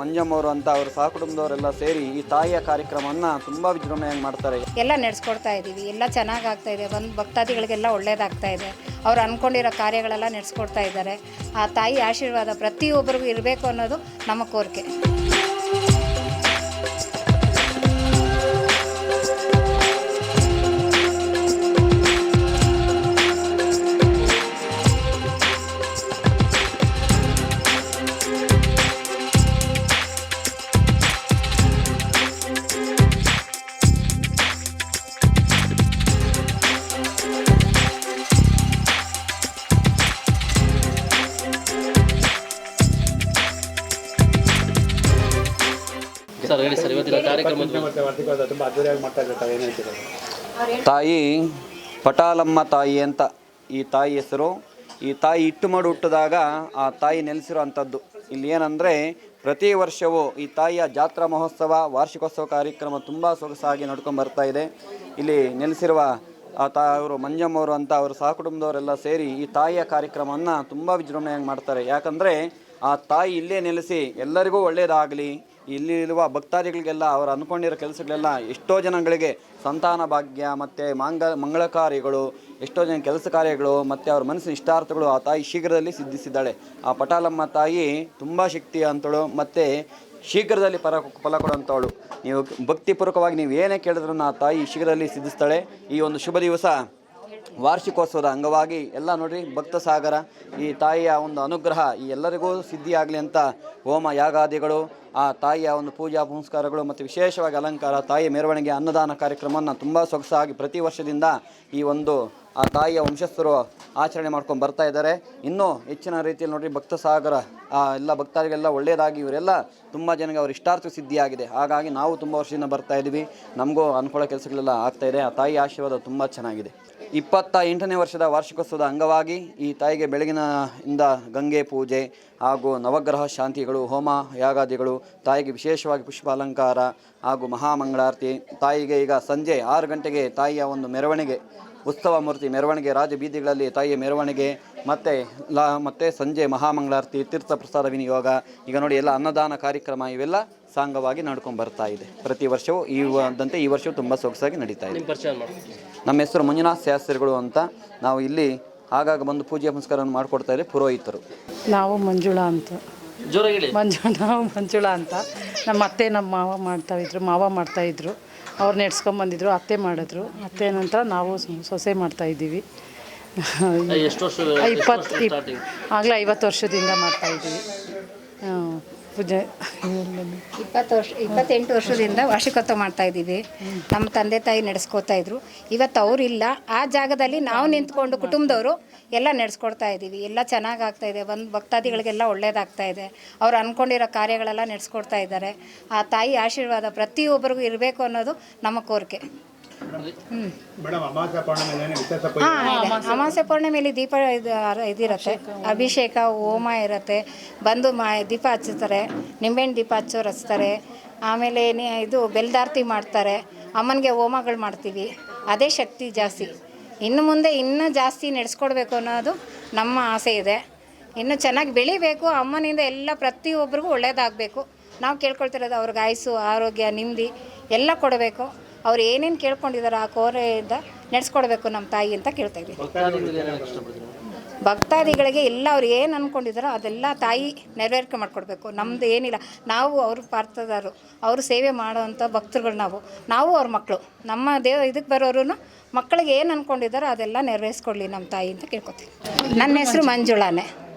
ಮಂಜಮ್ಮವರು ಅಂತ ಅವರು ಸಹಕುಟುಂಬದವರೆಲ್ಲ ಸೇರಿ ಈ ತಾಯಿಯ ಕಾರ್ಯಕ್ರಮವನ್ನ ತುಂಬಾ ವಿಜೃಂಭಣೆಯಾಗಿ ಮಾಡ್ತಾರೆ. ಎಲ್ಲ ನಡೆಸ್ಕೊಡ್ತಾ ಇದ್ದೀವಿ. ಎಲ್ಲ ಚೆನ್ನಾಗಿ ಆಗ್ತಾ ಇದೆ. ಬಂದು ಭಕ್ತಾದಿಗಳಿಗೆಲ್ಲ ಒಳ್ಳೇದಾಗ್ತಾ ಇದೆ. ಅವ್ರು ಅಂದ್ಕೊಂಡಿರೋ ಕಾರ್ಯಗಳೆಲ್ಲ ನಡೆಸ್ಕೊಡ್ತಾ ಇದ್ದಾರೆ. ಆ ತಾಯಿ ಆಶೀರ್ವಾದ ಪ್ರತಿಯೊಬ್ಬರಿಗೂ ಇರಬೇಕು ಅನ್ನೋದು ನಮ್ಮ ಕೋರಿಕೆ. ಸರ್, ಹೇಳಿ ಇವತ್ತಿನ ಕಾರ್ಯಕ್ರಮ ತಾಯಿ, ಪಟಾಲಮ್ಮ ತಾಯಿ ಅಂತ ಈ ತಾಯಿ ಹೆಸರು. ಈ ತಾಯಿ ಇಟ್ಟು ಮಾಡಿ ಹುಟ್ಟಿದಾಗ ಆ ತಾಯಿ ನೆಲೆಸಿರೋ ಅಂಥದ್ದು ಇಲ್ಲಿ ಏನಂದರೆ, ಪ್ರತಿ ವರ್ಷವೂ ಈ ತಾಯಿಯ ಜಾತ್ರಾ ಮಹೋತ್ಸವ, ವಾರ್ಷಿಕೋತ್ಸವ ಕಾರ್ಯಕ್ರಮ ತುಂಬ ಸೊಗಸಾಗಿ ನಡ್ಕೊಂಡು ಬರ್ತಾ ಇದೆ. ಇಲ್ಲಿ ನೆಲೆಸಿರುವ ಆ ತಾ ಅವರು ಮಂಜಮ್ಮವರು ಅಂತ ಅವರು ಸಹಕುಟುಂಬದವರೆಲ್ಲ ಸೇರಿ ಈ ತಾಯಿಯ ಕಾರ್ಯಕ್ರಮವನ್ನು ತುಂಬ ವಿಜೃಂಭಣೆಯಾಗಿ ಮಾಡ್ತಾರೆ. ಯಾಕಂದರೆ, ಆ ತಾಯಿ ಇಲ್ಲೇ ನೆಲೆಸಿ ಎಲ್ಲರಿಗೂ ಒಳ್ಳೆಯದಾಗಲಿ ಇಲ್ಲಿ ಇರುವ ಭಕ್ತಾದಿಗಳಿಗೆಲ್ಲ, ಅವರು ಅಂದ್ಕೊಂಡಿರೋ ಕೆಲಸಗಳೆಲ್ಲ ಎಷ್ಟೋ ಜನಗಳಿಗೆ ಸಂತಾನ ಭಾಗ್ಯ ಮತ್ತು ಮಾಂಗ ಮಂಗಳ ಕಾರ್ಯಗಳು ಎಷ್ಟೋ ಜನ ಕೆಲಸ ಕಾರ್ಯಗಳು ಮತ್ತು ಅವ್ರ ಮನಸ್ಸಿನ ಇಷ್ಟಾರ್ಥಗಳು ಆ ತಾಯಿ ಶೀಘ್ರದಲ್ಲಿ ಸಿದ್ಧಿಸಿದ್ದಾಳೆ. ಆ ಪಟಾಲಮ್ಮ ತಾಯಿ ತುಂಬ ಶಕ್ತಿ ಅಂತಳು ಮತ್ತು ಶೀಘ್ರದಲ್ಲಿ ಪರ ಫಲ ಕೊಡುವಂಥವಳು ನೀವು ಭಕ್ತಿಪೂರ್ವಕವಾಗಿ ನೀವು ಏನೇ ಕೇಳಿದ್ರು ಆ ತಾಯಿ ಶೀಘ್ರದಲ್ಲಿ ಸಿದ್ಧಿಸ್ತಾಳೆ. ಈ ಒಂದು ಶುಭ ದಿವಸ ವಾರ್ಷಿಕೋತ್ಸವದ ಅಂಗವಾಗಿ ಎಲ್ಲ ನೋಡ್ರಿ, ಭಕ್ತ ಸಾಗರ, ಈ ತಾಯಿಯ ಒಂದು ಅನುಗ್ರಹ ಈ ಎಲ್ಲರಿಗೂ ಸಿದ್ಧಿಯಾಗಲಿ ಅಂತ ಹೋಮ ಯಾಗಾದಿಗಳು, ಆ ತಾಯಿಯ ಒಂದು ಪೂಜಾ ಪುಂಸ್ಕಾರಗಳು ಮತ್ತು ವಿಶೇಷವಾಗಿ ಅಲಂಕಾರ, ತಾಯಿ ಮೆರವಣಿಗೆ ಅನ್ನದಾನ ಕಾರ್ಯಕ್ರಮವನ್ನು ತುಂಬ ಸೊಗಸಾಗಿ ಪ್ರತಿ ವರ್ಷದಿಂದ ಈ ಒಂದು, ಆ ತಾಯಿಯ ವಂಶಸ್ಥರು ಆಚರಣೆ ಮಾಡ್ಕೊಂಡು ಬರ್ತಾ ಇದ್ದಾರೆ. ಇನ್ನೂ ಹೆಚ್ಚಿನ ರೀತಿಯಲ್ಲಿ ನೋಡಿರಿ, ಭಕ್ತ ಸಾಗರ ಎಲ್ಲ ಭಕ್ತರಿಗೆಲ್ಲ ಒಳ್ಳೆಯದಾಗಿ ಇವರೆಲ್ಲ ತುಂಬ ಜನಗೆ ಅವ್ರ ಇಷ್ಟಾರ್ಥ ಸಿದ್ಧಿಯಾಗಿದೆ. ಹಾಗಾಗಿ ನಾವು ತುಂಬ ವರ್ಷದಿಂದ ಬರ್ತಾ ಇದ್ದೀವಿ ನಮಗೂ ಅನುಕೂಲ ಕೆಲಸಗಳೆಲ್ಲ ಆಗ್ತಾಯಿದೆ ಆ ತಾಯಿ ಆಶೀರ್ವಾದ ತುಂಬ ಚೆನ್ನಾಗಿದೆ. ಇಪ್ಪತ್ತ ಎಂಟನೇ ವರ್ಷದ ವಾರ್ಷಿಕೋತ್ಸವದ ಅಂಗವಾಗಿ ಈ ತಾಯಿಗೆ ಬೆಳಗಿನ ಇಂದ ಗಂಗೆ ಪೂಜೆ ಹಾಗೂ ನವಗ್ರಹ ಶಾಂತಿಗಳು, ಹೋಮ ಯಾಗಾದಿಗಳು, ತಾಯಿಗೆ ವಿಶೇಷವಾಗಿ ಪುಷ್ಪ ಅಲಂಕಾರ ಹಾಗೂ ಮಹಾಮಂಗಳಾರತಿ, ತಾಯಿಗೆ ಈಗ ಸಂಜೆ ಆರು ಗಂಟೆಗೆ ತಾಯಿಯ ಒಂದು ಮೆರವಣಿಗೆ, ಉತ್ಸವ ಮೂರ್ತಿ ಮೆರವಣಿಗೆ, ರಾಜ ಬೀದಿಗಳಲ್ಲಿ ತಾಯಿಯ ಮೆರವಣಿಗೆ, ಮತ್ತು ಲಾ, ಮತ್ತು ಸಂಜೆ ಮಹಾಮಂಗಳಾರತಿ, ತೀರ್ಥ ಪ್ರಸಾದ ವಿನಿಯೋಗ, ಈಗ ನೋಡಿ ಎಲ್ಲ ಅನ್ನದಾನ ಕಾರ್ಯಕ್ರಮ ಇವೆಲ್ಲ ಸಾಂಗವಾಗಿ ನಡ್ಕೊಂಡು ಬರ್ತಾ ಇದೆ. ಪ್ರತಿ ವರ್ಷವೂ ಈ ವಂತೆ ಈ ವರ್ಷವೂ ತುಂಬ ಸೊಗಸಾಗಿ ನಡೀತಾ ಇದೆ. ನಿಮ್ಮ ನಮ್ಮ ಹೆಸರು ಮಂಜುನಾಥ್ ಶಾಸ್ತ್ರಿಗಳು ಅಂತ ನಾವು ಇಲ್ಲಿ ಆಗಾಗ ಬಂದು ಪೂಜೆ ಪುನಸ್ಕಾರವನ್ನು ಮಾಡಿಕೊಡ್ತಾ ಇದ್ದಾರೆ ಪುರೋಹಿತರು. ನಾವು ಮಂಜುಳಾ ಅಂತ. ಜೋರಾಗಿ ಮಂಜುಳ ಮಂಜು ನಾವು ಮಂಜುಳಾ ಅಂತ. ನಮ್ಮ ಅತ್ತೆ ನಮ್ಮ ಮಾವ ಮಾಡ್ತಾ ಇದ್ರು ಮಾವ ಮಾಡ್ತಾ ಇದ್ರು. ಅವ್ರು ನೆಡ್ಸ್ಕೊಂಬಂದಿದ್ರು ಅತ್ತೆ ಮಾಡಿದ್ರು. ಅತ್ತೆ ನಂತರ ನಾವು ಸೊಸೆ ಮಾಡ್ತಾ ಇದ್ದೀವಿ. ವರ್ಷ ಇಪ್ಪತ್ತು ಆಗಲೇ ಐವತ್ತು ವರ್ಷದಿಂದ ಮಾಡ್ತಾಯಿದ್ದೀವಿ ಪೂಜೆ. ಇಪ್ಪತ್ತು ವರ್ಷ ಇಪ್ಪತ್ತೆಂಟು ವರ್ಷದಿಂದ ವಾರ್ಷಿಕೋತ್ಸವ ಮಾಡ್ತಾ ಇದ್ದೀವಿ. ನಮ್ಮ ತಂದೆ ತಾಯಿ ನಡೆಸ್ಕೊತಾ ಇದ್ರು. ಇವತ್ತು ಅವರಿಲ್ಲ ಆ ಜಾಗದಲ್ಲಿ ನಾವು ನಿಂತ್ಕೊಂಡು ಕುಟುಂಬದವರು ಎಲ್ಲ ನಡೆಸ್ಕೊಡ್ತಾ ಇದ್ದೀವಿ. ಎಲ್ಲ ಚೆನ್ನಾಗಿ ಆಗ್ತಾ ಇದೆ. ಬಂದು ಭಕ್ತಾದಿಗಳಿಗೆಲ್ಲ ಒಳ್ಳೇದಾಗ್ತಾ ಇದೆ. ಅವ್ರು ಅಂದ್ಕೊಂಡಿರೋ ಕಾರ್ಯಗಳೆಲ್ಲ ನಡೆಸ್ಕೊಡ್ತಾ ಇದ್ದಾರೆ. ಆ ತಾಯಿ ಆಶೀರ್ವಾದ ಪ್ರತಿಯೊಬ್ಬರಿಗೂ ಇರಬೇಕು ಅನ್ನೋದು ನಮ್ಮ ಕೋರಿಕೆ. ಹಾಂ ಅಮಾವಾಸ್ಯೆ ಪೌರ್ಣಿಮೆಯಲ್ಲಿ ದೀಪ ಇದು ಇದಿರುತ್ತೆ. ಅಭಿಷೇಕ ಹೋಮ ಇರುತ್ತೆ. ಬಂದು ಮಾ ದೀಪ ಹಚ್ಚುತ್ತಾರೆ ನಿಂಬೆಹಣ್ಣು ದೀಪ ಹಚ್ಚೋರು ಹಚ್ತಾರೆ. ಆಮೇಲೆ ಇದು ಬೆಲ್ದಾರ್ತಿ ಮಾಡ್ತಾರೆ. ಅಮ್ಮನಿಗೆ ಹೋಮಗಳು ಮಾಡ್ತೀವಿ. ಅದೇ ಶಕ್ತಿ ಜಾಸ್ತಿ. ಇನ್ನು ಮುಂದೆ ಇನ್ನೂ ಜಾಸ್ತಿ ನಡೆಸ್ಕೊಡ್ಬೇಕು ಅನ್ನೋದು ನಮ್ಮ ಆಸೆ ಇದೆ. ಇನ್ನು ಚೆನ್ನಾಗಿ ಬೆಳಿಬೇಕು. ಅಮ್ಮನಿಂದ ಎಲ್ಲ ಪ್ರತಿಯೊಬ್ಬರಿಗೂ ಒಳ್ಳೆಯದಾಗಬೇಕು ನಾವು ಕೇಳ್ಕೊಳ್ತಿರೋದು ಅವ್ರಿಗೆ ಆಯಸ್ಸು ಆರೋಗ್ಯ ನೆಮ್ಮದಿ ಎಲ್ಲ ಕೊಡಬೇಕು. ಅವ್ರು ಏನೇನು ಕೇಳ್ಕೊಂಡಿದ್ದಾರೆ ಆ ಕೋರೆಯಿಂದ ನಡೆಸ್ಕೊಡ್ಬೇಕು ನಮ್ಮ ತಾಯಿ ಅಂತ ಕೇಳ್ತಾ ಭಕ್ತಾದಿಗಳಿಗೆ ಎಲ್ಲ ಅವ್ರು ಏನು ಅಂದ್ಕೊಂಡಿದ್ದಾರೋ ಅದೆಲ್ಲ ತಾಯಿ ನೆರವೇರಿಕೆ ಮಾಡಿಕೊಡ್ಬೇಕು. ನಮ್ದು ಏನಿಲ್ಲ. ನಾವು ಅವ್ರ ಪಾರ್ಥದಾರರು ಅವರು ಸೇವೆ ಮಾಡೋವಂಥ ಭಕ್ತರುಗಳು ನಾವು. ನಾವು ಅವ್ರ ಮಕ್ಕಳು. ನಮ್ಮ ದೇವ ಇದಕ್ಕೆ ಬರೋರು ಮಕ್ಕಳಿಗೆ ಏನು ಅಂದ್ಕೊಂಡಿದ್ದಾರೋ ಅದೆಲ್ಲ ನೆರವೇರಿಸ್ಕೊಡ್ಲಿ ನಮ್ಮ ತಾಯಿ ಅಂತ ಕೇಳ್ಕೊತೀವಿ ನನ್ನ ಹೆಸರು ಮಂಜುಳಾನೆ.